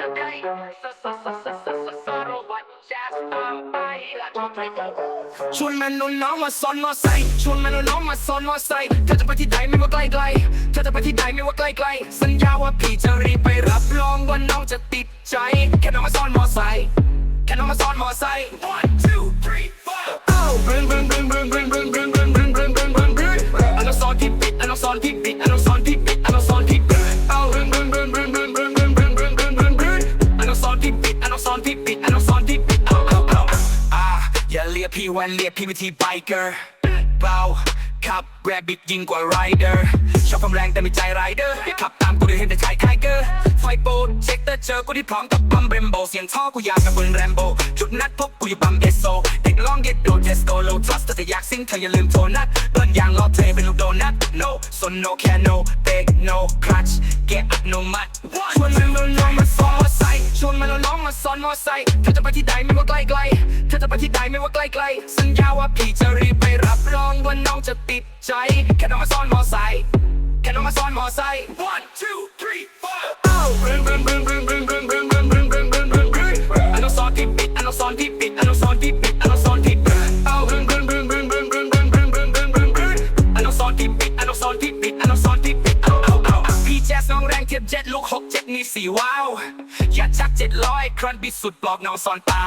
จะได้สสสสสสสารวัตรแจ๊สตามไปและชอบไปกันชวนแม่นุ่นน้องมาซ้อนมอไซค์ชวนแม่นุ่นน้องมาซ้อนมอไซค์เธอจะไปที่ใดไม่ว่าไกลไกลเธอจะไปที่ใดไม่ว่าไกลไกลสัญญาว่าพี่จะรีบไปรับรองว่าน้องจะติดใจแค่น้องมาซ้อนมอไซค์แค่น้องมาซ้อนมอไซค์ one two three four เอ้าบึ้งบึ้งบึ้งบึ้ง วันเรียกพี่วิธีไบเกอร์เบาขับแรบบิทยิ่งกว่าไรเดอร์ชอบความแรงแต่ไม่ใจไรเดอร์ขับตามกูเดี๋ยเห็นแต่ชายไทเกอร์ไฟโปดเช็คเตอร์เจอกูที่พร้อมกับปั๊มเบมโบเสียงท่อกูอยากกับปืนแรมโบจุดนัดพบกูอยู่ปั๊มเอสโซเด็กลองเก็ตโดเจสโกโลทรัสแต่อยากซิ่งเธออย่าลืมโทนัดเบิ้ลยางล้อเทเป็นลูกโดนัท no so no can no big no clutch get up no mud ชวนมันลงมาซ้อนมอไซค์ชวนมันลงมาซ้อนมอไซค์เธอจะไปที่ใดไม่ว่าไกลไกล จะไปที่ใดไม่ว่าไกลไกลสัญญาว่าพี่จะรีบไปรับรองว่าน้องจะติดใจ แค่น้องมาซ้อนมอไซค์แค่น้องมาซ้อนมอไซค์ one two three four เอ้าบึ้งบึ้งบึ้งบึ้งบึ้งบึ้งบึ้งบึ้งบึ้งบึ้งบึ้งบึ้งบึ้งอันน้องซ้อนที่ปิดอันน้องซ้อนที่ปิดอันน้องซ้อนที่ปิดอันน้องซ้อนที่ปิดเอ้าบึ้งบึ้งบึ้งบึ้งบึ้งบึ้งบึ้งบึ้งบึ้งบึ้งบึ้งบึ้งอันน้องซ้อนที่ปิดอันน้องซ้อนที่ปิดอันน้องซ้อนที่ปิดเอ้าเอ้าเอ้าพี่แจ๊สน้องแรงเทียบเจ็ดลูกหกเจ็ดนี่สี่ว้าวอย่าชักเจ็ดร้อยครันบิดสุดบอกน้องซ้อนเปล่า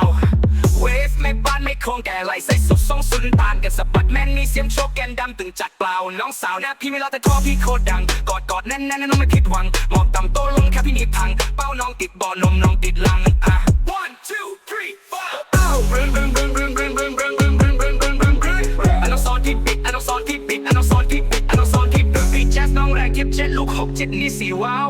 เวฟไม่บ้านไม่โคงแก่ไหลใส่สุดทรงสุนตานกันสะบัดแม่นมีเสียมโชกแกนดำตึงจัดเปล่า น้องสาวนะพี่ไม่รอแต่ท่อพี่โคตรดัง กอดกอดแน่นแน่นน้องไม่ผิดหวังหมอบต่ำโตลงแค่พี่นี่พัง เป้าน้องติดบ่อนมน้องติดลังอะ one two three four เอ้าบึ้งบึ้งบึ้งบึ้งบึ้งบึ้งบึ้งบึ้งบึ้งบึ้งบึ้งบึ้งบึ้งอันน้องซ้อนที่ปิดอันน้องซ้อนที่ปิดอันน้องซ้อนที่ปิดอันน้องซ้อนที่ปิดพี่แจ๊สน้องแรงเทียบเจ็ดลูกหกเจ็ดนี่สี่ว้าว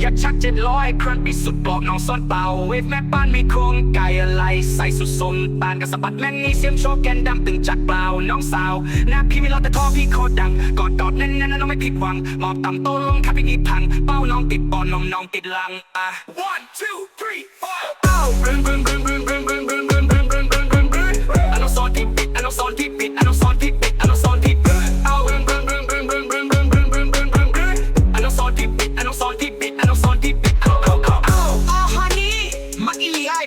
อยากชักเจ็ดร้อยครั้งปีสุดบอกน้องซ่อนเป่าเวฟแม่ป้านไม่คงไกลอะไร ใส่สุดสนปานกับสะบัดแม่งนี่เสียมโชว์แกนดำตึงจักเปล่าน้องสาวหน้าพี่ไม่รอแต่ท่อพี่โคตรดังกอดกอดแน่นๆน่น้องไม่ผิดหวังหมอบต่ำโตลงครับพี่นี่พัง เป้าน้องติดปอนน้องน้องติดลังอะ one two three four เป้าบึ้งบึ้งบึ้งบึ้งบึ้ง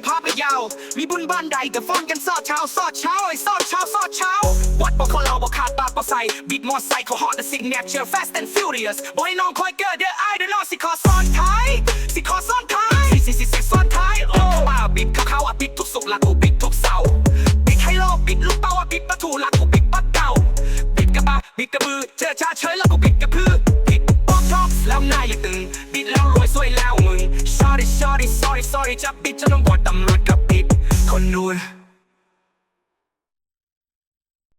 พาไปยาว มีบุญบ้านใดแต่ฟ้อนกันซอดเช้าซอดเช้าไอ้ซอดเช้าซอดเช้า วัดบอกเขาเราบอกขาดปากบอกใส่บีดมอไซค์เขาฮอตแต่สิ่งแนบเชื่อ fast and furious บอกให้น้องคอยเกิดเดี๋ยวไอเดี๋ยวน้องสิขอซ้อนท้ายสิขอซ้อนท้ายสิสิสิสิซ้อนท้ายโอ้ป้าบิดเขาเขาอะบิดทุกสุกละกูบิดทุกเสาร์บิดให้โลกบิดลูกเต้าอะบิดประตูละกูบิดปักเก่าบิดกระบะบิดกระบือเจอชาเฉยแล้วกู sorry sorry จะบิดฉันต้องบอกตำรวจกับปิดคนนู้น